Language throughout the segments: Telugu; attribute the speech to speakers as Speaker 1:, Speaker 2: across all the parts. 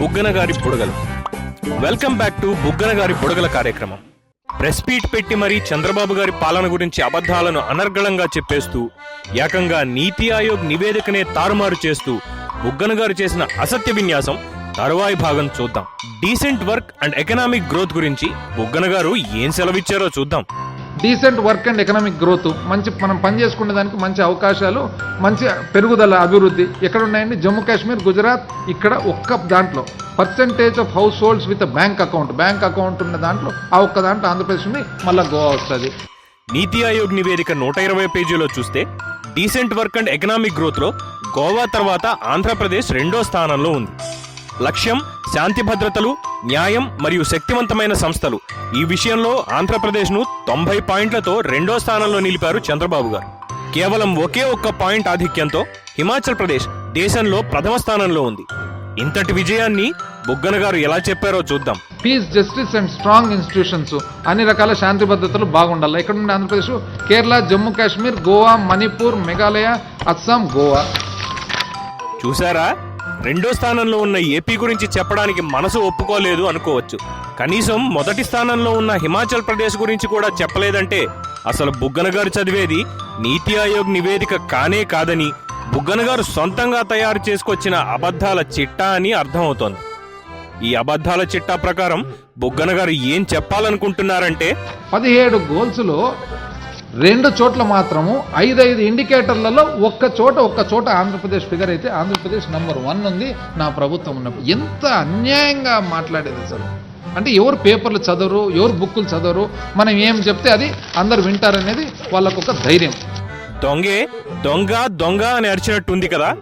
Speaker 1: బుగ్గన గారి బుడగలు. వెల్కమ్ బ్యాక్ టు బుగ్గన గారి బుడగల కార్యక్రమం. ప్రెస్ మీట్ పెట్టి మరీ చంద్రబాబు గారి పాలన గురించి అబద్ధాలను అనర్గళంగా చెప్పేస్తూ ఏకంగా నీతి ఆయోగ్ నివేదికనే తారుమారు చేస్తూ బుగ్గన గారు చేసిన అసత్య విన్యాసం తరువాయి భాగం చూద్దాం. Decent work and economic growth గురించి బుగ్గన గారు ఏం సెలవిచ్చారో చూద్దాం.
Speaker 2: Decent work and economic growth మంచి మనం పని చేసుకునే దానికి మంచి అవకాశాలు మంచి పెరుగుదల అభివృద్ధి ఎక్కడ ఉన్నాయండి? జమ్మూ కాశ్మీర్ గుజరాత్ ఇక్కడ ఒక్క దాంట్లో. Percentage of households with bank account bank account ఉన్న దాంట్లో ఆ ఒక్క దాంట్లో ఆంధ్రప్రదేశ్ ఉంది మళ్ళీ గోవా వస్తుంది.
Speaker 1: నీతి ఆయోగ్ నివేదిక నూట ఇరవై పేజీలో చూస్తే డీసెంట్ వర్క్ అండ్ ఎకనామిక్ గ్రోత్లో గోవా తర్వాత ఆంధ్రప్రదేశ్ రెండో స్థానంలో ఉంది. లక్ష్యం శాంతి భద్రతలు న్యాయం మరియు శక్తివంతమైన సంస్థలు. ఈ విషయంలో ఆంధ్రప్రదేశ్ను తొంభై పాయింట్లతో రెండో స్థానంలో నిలిపారు చంద్రబాబు గారు. కేవలం ఒకే ఒక్క పాయింట్ ఆధిక్యంతో హిమాచల్ ప్రదేశ్ దేశంలో ప్రథమ స్థానంలో ఉంది. ఇంతటి విజయాన్ని బుగ్గన గారు ఎలా చెప్పారో చూద్దాం.
Speaker 2: Peace justice and strong institutions అన్ని రకాల శాంతి భద్రతలు బాగుండాలి. ఇక్కడ నుండి ఆంధ్రప్రదేశ్? కేరళ జమ్మూ కాశ్మీర్ గోవా మణిపూర్ మేఘాలయ అస్సాం గోవా.
Speaker 1: చూసారా రెండో స్థానంలో ఉన్న ఏపీ గురించి చెప్పడానికి మనసు ఒప్పుకోలేదు అనుకోవచ్చు. కనీసం మొదటి స్థానంలో ఉన్న హిమాచల్ ప్రదేశ్ గురించి కూడా చెప్పలేదంటే అసలు బుగ్గన గారు చదివేది నీతి ఆయోగ్ నివేదిక కానే కాదని బుగ్గన గారు సొంతంగా తయారు చేసుకొచ్చిన అబద్ధాల చిట్టా అని అర్థమవుతోంది. ఈ అబద్ధాల చిట్టా ప్రకారం బుగ్గన గారు ఏం చెప్పాలనుకుంటున్నారంటే
Speaker 2: పదిహేడు గోల్స్లో రెండు చోట్ల మాత్రము ఐదైదు ఇండికేటర్లలో ఒక్క చోట ఒక్క చోట ఆంధ్రప్రదేశ్ ఫిగర్ అయితే ఆంధ్రప్రదేశ్ నంబర్ వన్ ఉంది నా ప్రభుత్వం ఉన్నప్పుడు. ఎంత అన్యాయంగా మాట్లాడేది అసలు. అంటే ఎవరు పేపర్లు చదవరు ఎవరు బుక్కులు చదవరు మనం ఏం చెప్తే అది అందరు వింటారనేది వాళ్ళకు ఒక ధైర్యం.
Speaker 1: దొంగే దొంగ దొంగ అని అరిచినట్టుంది కదా.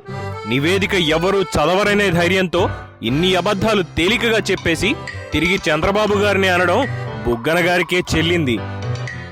Speaker 1: నివేదిక ఎవరు చదవరనే ధైర్యంతో ఇన్ని అబద్ధాలు తేలికగా చెప్పేసి తిరిగి చంద్రబాబు గారిని అనడం బుగ్గన గారికే చెల్లింది.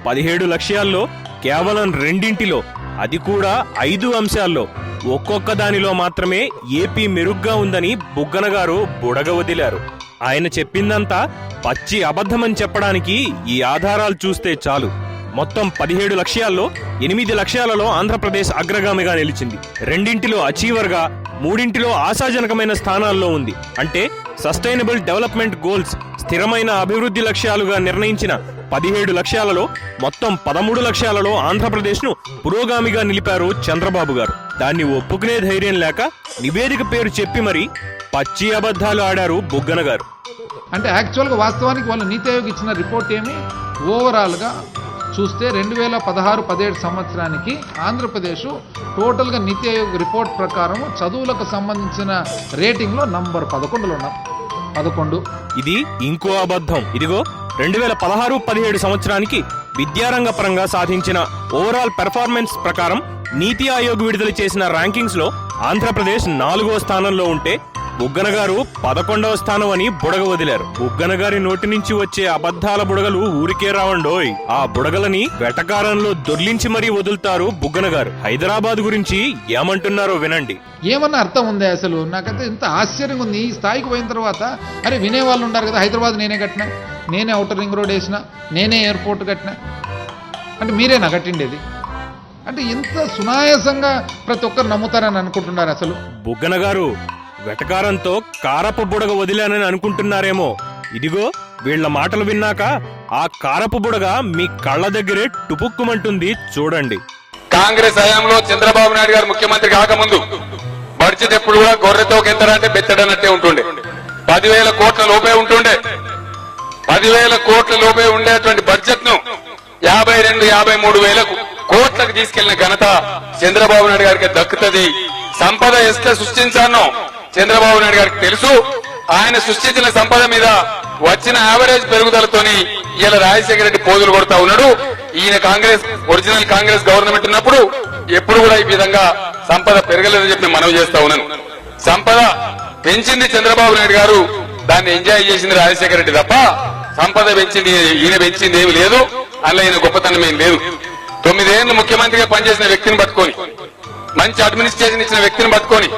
Speaker 1: పదిహేడు లక్ష్యాల్లో కేవలం రెండింటిలో అది కూడా ఐదు అంశాల్లో. ఒక్కొక్క దానిలో మాత్రమే ఏపీ మెరుగ్గా ఉందని బుగ్గన గారు బుడగ వదిలారు. ఆయన చెప్పిందంతా పచ్చి అబద్ధమని చెప్పడానికి ఈ ఆధారాలు చూస్తే చాలు. మొత్తం పదిహేడు లక్ష్యాల్లో ఎనిమిది లక్ష్యాలలో ఆంధ్రప్రదేశ్ అగ్రగామిగా నిలిచింది. రెండింటిలో అచీవర్గా మూడింటిలో ఆశాజనకమైన స్థానాల్లో ఉంది. అంటే సస్టైనబుల్ డెవలప్మెంట్ గోల్స్ స్థిరమైన అభివృద్ధి లక్ష్యాలుగా నిర్ణయించిన పదిహేడు లక్ష్యాలలో మొత్తం పదమూడు లక్ష్యాలలో ఆంధ్రప్రదేశ్ను పురోగామిగా నిలిపారు చంద్రబాబు గారు. దాన్ని ఒప్పుకునే ధైర్యం లేక నివేదిక పేరు చెప్పి మరి పచ్చి అబద్ధాలు ఆడారు బుగ్గన గారు.
Speaker 2: అంటే యాక్చువల్గా వాస్తవానికి వాళ్ళ నీతి ఆయోగ్ ఇచ్చిన రిపోర్ట్ ఏమి? ఓవరాల్గా చూస్తే రెండు వేల పదహారు పదిహేడు సంవత్సరానికి ఆంధ్రప్రదేశ్ టోటల్గా నీతి ఆయోగ్ రిపోర్ట్ ప్రకారం చదువులకు సంబంధించిన రేటింగ్లో నంబర్ పదకొండులో ఉన్నాం పదకొండు.
Speaker 1: ఇది ఇంకో అబద్ధం. ఇదిగో రెండు వేల పదహారు పదిహేడు సంవత్సరానికి విద్యారంగ పరంగా సాధించిన ఓవరాల్ పెర్ఫార్మెన్స్ ప్రకారం నీతి ఆయోగ్ విడుదల చేసిన ర్యాంకింగ్స్లో ఆంధ్రప్రదేశ్ నాలుగో స్థానంలో ఉంటే బుగ్గన గారు పదకొండవ స్థానం అని బుడగ వదిలారు. బుగ్గన గారి నోటి నుంచి వచ్చే అబద్ధాల బుడగలు ఊరికే రావండోయ్. ఆ బుడగలని వెటకారంలో దొర్లించి మరీ వదులుతారు బుగ్గన గారు. హైదరాబాద్ గురించి ఏమంటున్నారో వినండి.
Speaker 2: ఏమన్నా అర్థం ఉందా అసలు? నాకైతే ఇంత ఆశ్చర్యంగా ఉంది. ఈ స్థాయికి పోయిన తర్వాత అరే వినేవాళ్ళు ఉంటారు కదా హైదరాబాద్ నేనే కట్టినా? నేనే అవుటర్ రింగ్ రోడ్ వేసిన? నేనే ఎయిర్పోర్ట్ కట్టినా? అంటే మీరేనా కట్టిండేది? అంటే ఇంత సునాయాసంగా ప్రతి ఒక్కరు నమ్ముతారని అనుకుంటున్నారు అసలు.
Speaker 1: బుగ్గన గారు వెటకారంతో కారపు బుడగ వదిలానని అనుకుంటున్నారేమో. ఇదిగో వీళ్ళ మాటలు విన్నాక ఆ కారపు బుడగ మీ కళ్ళ దగ్గరే టుపుక్కుమంటుంది చూడండి.
Speaker 3: కాంగ్రెస్ హయాంలో చంద్రబాబు నాయుడు గారు ముఖ్యమంత్రి కాకముందు బడ్జెట్ ఎప్పుడు కూడా గొర్రెతో కెత్తడంటే బెత్తడనట్టే ఉంటుండే. పదివేల కోట్ల లోపే ఉంటుండే. పదివేల కోట్ల లోపే ఉండేటువంటి బడ్జెట్ను యాభై రెండు యాభై మూడు వేలకు కోట్లకు తీసుకెళ్ళిన ఘనత చంద్రబాబు నాయుడు గారికి దక్కుతుంది. సంపద ఎట్లా సృష్టించానో. చంద్రబాబు నాయుడు గారికి తెలుసు ఆయన సృష్టించిన సంపద మీద వచ్చిన యావరేజ్ పెరుగుదలతోని ఇలా రాజశేఖర రెడ్డి పోజులు కొడతా ఉన్నాడు. ఈయన కాంగ్రెస్ ఒరిజినల్ కాంగ్రెస్ గవర్నమెంట్ ఉన్నప్పుడు ఎప్పుడు కూడా ఈ విధంగా సంపద పెరగలేదని చెప్పి మనవి చేస్తా ఉన్నాను. సంపద పెంచింది చంద్రబాబు నాయుడు గారు దాన్ని ఎంజాయ్ చేసింది రాజశేఖర రెడ్డి తప్ప సంపద పెంచింది ఈయన పెంచింది ఏమి లేదు. అలా ఈయన గొప్పతనం ఏం లేదు. తొమ్మిదేళ్ళు ముఖ్యమంత్రిగా పనిచేసిన వ్యక్తిని పట్టుకొని మంచి అడ్మినిస్ట్రేషన్ ఇచ్చిన వ్యక్తిని పట్టుకొని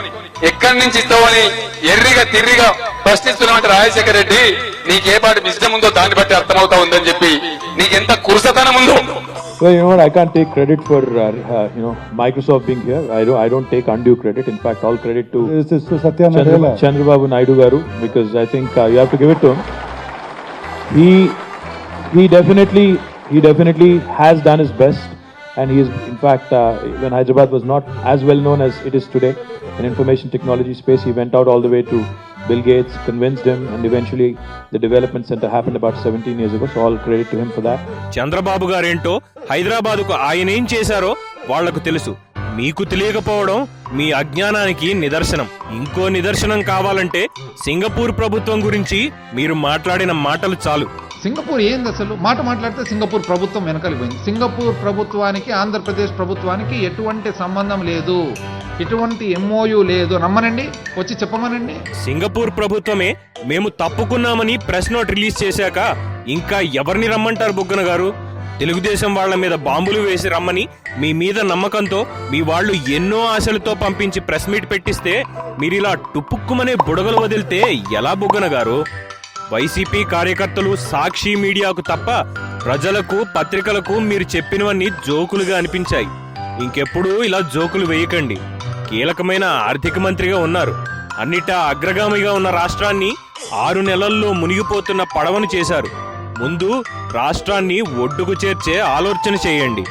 Speaker 3: ఎక్కడి నుంచి ఇస్తావని ఎర్రిగా తిర్రిగా ప్రశ్నిస్తున్నామంటే రాజశేఖర రెడ్డి నీకే పాటి విజయం ఉందో దాన్ని బట్టి అర్థమవుతా ఉందని చెప్పి నీకెంత కురుసతనం ఉందో
Speaker 4: Well, you know what? I can't take credit for uh, uh, you know Microsoft being here. I don't. I don't take undue credit. In fact, all credit to
Speaker 5: This is Satya
Speaker 4: Chandra,
Speaker 5: Nadella.
Speaker 4: Chandrababu Naidu Garu because I think uh, you have to give it to him. He he definitely he definitely has done his best, and he is in fact uh, when Hyderabad was not as well known as it is today in information technology space, he went out all the way to Bill Gates, convinced him, and eventually the development center happened about 17 years ago. So all credit to him for that.
Speaker 1: Chandrababu గారేంటో హైదరాబాదుకు ఆయన ఏం చేశారో వాళ్ళకు తెలుసు మీకు తెలియకపోవడం మీ అజ్ఞానానికి నిదర్శనం ఇంకో నిదర్శనం కావాలంటే సింగపూర్ ప్రభుత్వం గురించి మీరు మాట్లాడిన మాటలు చాలు
Speaker 2: సింగపూర్ ఏంది అసలు మాట మాట్లాడితే సింగపూర్ ప్రభుత్వం వెనకలిపోయింది సింగపూర్ ప్రభుత్వానికి ఆంధ్రప్రదేశ్ ప్రభుత్వానికి ఎటువంటి సంబంధం లేదు. ఎటువంటి ఎంఓయు లేదు. నమ్మనండి? వచ్చి చెప్పమనండి?
Speaker 1: సింగపూర్ ప్రభుత్వమే మేము తప్పుకున్నామని ప్రెస్ నోట్ రిలీజ్ చేశాక ఇంకా ఎవరిని రమ్మంటారు బుగ్గన గారు? తెలుగుదేశం వాళ్ళ మీద బాంబులు వేసి రమ్మని మీ మీద నమ్మకంతో మీ వాళ్ళు ఎన్నో ఆశలతో పంపించి ప్రెస్ మీట్ పెట్టిస్తే మీరిలా టుపుక్కుమనే బుడగలు వదిలితే ఎలా బుగ్గన గారు? వైసీపీ కార్యకర్తలు సాక్షి మీడియాకు తప్ప ప్రజలకు పత్రికలకు మీరు చెప్పినవన్నీ జోకులుగా అనిపించాయి. ఇంకెప్పుడు ఇలా జోకులు వేయకండి. కీలకమైన ఆర్థిక మంత్రిగా ఉన్నారు. అన్నిటా అగ్రగామిగా ఉన్న రాష్ట్రాన్ని ఆరు నెలల్లో మునిగిపోతున్న పడవను చేశారు. ముందు రాష్ట్రాన్ని ఒడ్డుకు చేర్చే ఆలోచన చేయండి.